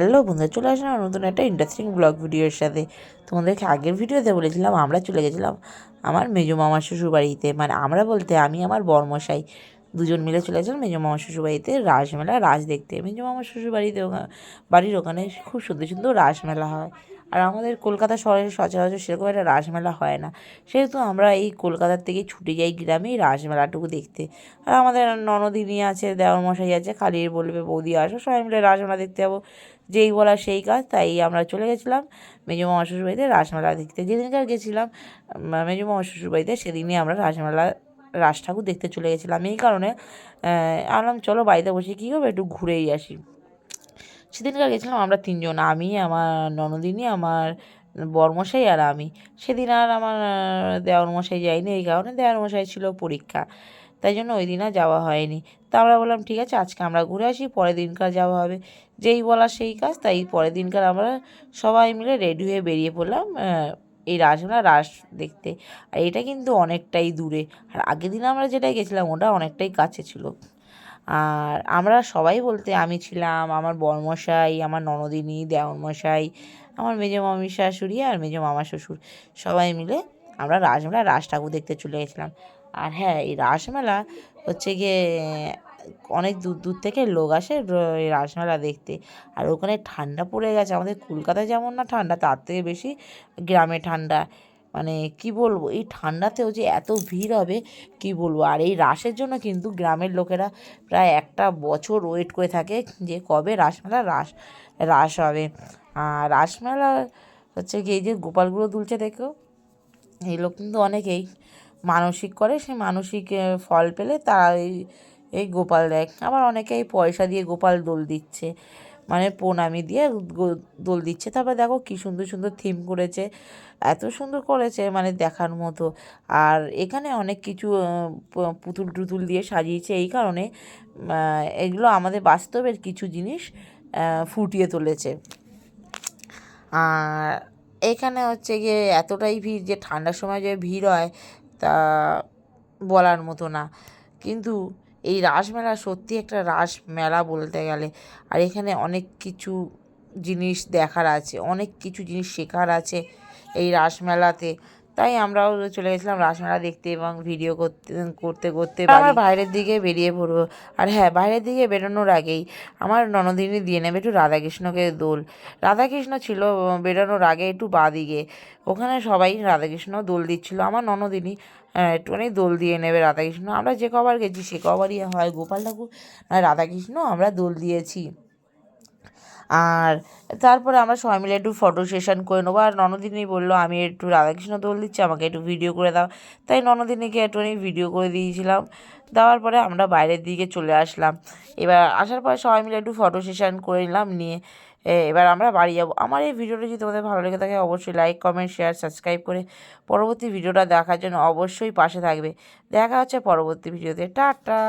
Hello বন্ধু চলে আসলাম নতুন একটা ইন্টারেস্টিং ব্লগ ভিডিওর সাথে। তোমাদেরকে আগের ভিডিওতে বলেছিলাম, আমরা চলে গেছিলাম আমার মেজো মামার শ্বশুরবাড়িতে। মানে আমরা বলতে আমি, আমার বর্মশাই দুজন মিলে চলে গেছিলাম মেজো মামার শ্বশুরবাড়িতে রাসমেলা। রাস দেখতে, মেজো মামার শ্বশুরবাড়িতে বাড়ির ওখানে খুব সুন্দর সুন্দর রাসমেলা হয়। আর আমাদের কলকাতা শহরে সচরাচর সেরকম একটা রাসমেলা হয় না। সেহেতু আমরা এই কলকাতার থেকে ছুটে যাই গ্রামে এই রাসমেলাটুকু দেখতে। আর আমাদের ননদিনী আছে দেওয়ার মশাই আছে খালির বলবে বৌদি আসো সবাই মিলে রাসমেলা দেখতে যাব। যেই বলা সেই কাজ তাই আমরা চলে গেছিলাম মেজো মামা শ্বশুর বাড়িতে রাসমেলা দেখতে। যেদিনকার গেছিলাম মেজো মামা শ্বশুর বাড়িতে সেদিনই আমরা রাসমেলা রাস ঠাকুর দেখতে চলে গেছিলাম। এই কারণে আহ, আনলাম চলো বাড়িতে বসে কী করব? একটু ঘুরেই আসি। সেদিনকার গেছিলাম আমরা তিনজন, আমি, আমার ননদিনী, আমার বরমশাই আর আমি। সেদিন আর আমার দেওয়ার মশাই যায়নি, এই কারণে দেওয়ার মশাই ছিল পরীক্ষা, তাই জন্য ওই দিন আর যাওয়া হয়নি। তা আমরা বললাম, ঠিক আছে, আজকে আমরা ঘুরে আসি, পরের দিনকার যাওয়া হবে। যেই বলা সেই কাজ, তাই পরের দিনকার আমরা সবাই মিলে রেডি হয়ে বেরিয়ে পড়লাম এই রাসমেলা রাস দেখতে। আর এটা কিন্তু অনেকটাই দূরে। আর আগের দিন আমরা যেটা গেছিলাম, ওটা অনেকটাই কাছে ছিল। আর আমরা সবাই বলতে আমি ছিলাম, আমার বরমশাই, আমার ননদিনী, দেওরমশাই, আমার মেজো মামি শাশুড়ি আর মেজো মামা শ্বশুর। সবাই মিলে আমরা রাসমেলা, রাস ঠাকুর দেখতে চলে গেছিলাম। আর হ্যাঁ এই রাসমেলা হচ্ছে গিয়ে অনেক দূর দূর থেকে লোক আসে রাসমেলা দেখতে। আর ওখানে ঠান্ডা পড়ে গেছে, আমাদের কলকাতায় যেমন না ঠান্ডা, তার থেকে বেশি গ্রামে ঠান্ডা। মানে কি বলব, এই ঠান্ডাতেও যে এত ভিড় হবে, কি বলব? আর এই রাসের জন্য কিন্তু গ্রামের লোকেরা প্রায় একটা বছর ওয়েট করে থাকে যে কবে রাসমেলা রাস রাস হবে। আর রাসমেলা হচ্ছে কি এই যে গোপালগুলো দুলছে দেখো, এই লোক কিন্তু অনেকেই মানসিক করে, সেই মানসিক ফল পেলে তারা এই এই গোপাল দেয়। আবার অনেকেই পয়সা দিয়ে গোপাল দোল দিচ্ছে। মানে প্রণামি দিয়ে দোল দিচ্ছে। তারপর দেখো কি সুন্দর সুন্দর থিম করেছে, এত সুন্দর করেছে মানে দেখার মতো। আর এখানে অনেক কিছু পুতুল টুতুল দিয়ে সাজিয়েছে এই কারণে এগুলো আমাদের বাস্তবের কিছু জিনিস ফুটিয়ে তুলেছে। আর এখানে হচ্ছে গিয়ে এতটাই ভিড় যে ঠান্ডার সময় যে ভিড় হয়, তা বলার মতো না। কিন্তু এই রাসমেলা সত্যি একটা রাসমেলা বলতে গেলে। আর এখানে অনেক কিছু জিনিস দেখার আছে, অনেক কিছু জিনিস শেখার আছে এই রাসমেলাতে। তাই আমরাও চলে গেছিলাম রাসমেলা দেখতে এবং ভিডিও করতে করতে করতে আমরা বাইরের দিকে বেরিয়ে পড়ব। আর হ্যাঁ বাইরের দিকে বেরোনোর আগেই আমার ননদিনী দিয়ে নেবে একটু রাধাকৃষ্ণকে দোল। রাধাকৃষ্ণ ছিল বেরোনোর আগে একটু বাদিকে। ওখানে সবাই রাধাকৃষ্ণ দোল দিচ্ছিল। আমার ননদিনী আহ, একটুখানি দোল দিয়ে নেবে রাধাকৃষ্ণ। আমরা যে কবার গেছি সে কবারই হয় গোপাল ঠাকুর রাধাকৃষ্ণ আমরা দোল দিয়েছি। আর তারপরে আমরা সবাই মিলে একটু ফটো সেশন করে নেব। আর ননদিনী বলল, আমি একটু রাধাকৃষ্ণ দোল দিচ্ছি, আমাকে একটু ভিডিও করে দাও। তাই ননদিনীকে একটুখানি ভিডিও করে দিয়েছিলাম। দেওয়ার পরে আমরা বাইরের দিকে চলে আসলাম। এবার আসার পরে সবাই মিলে একটু ফটো সেশন করে নিলাম, নিয়ে এবার আমরা বাড়ি যাব। আমার এই ভিডিওটা যদি তোমাদের ভালো লেগে থাকে, অবশ্যই লাইক কমেন্ট শেয়ার সাবস্ক্রাইব করে পরবর্তী ভিডিওটা দেখার জন্য অবশ্যই পাশে থাকবে। দেখা হচ্ছে পরবর্তী ভিডিওতে। টাটা!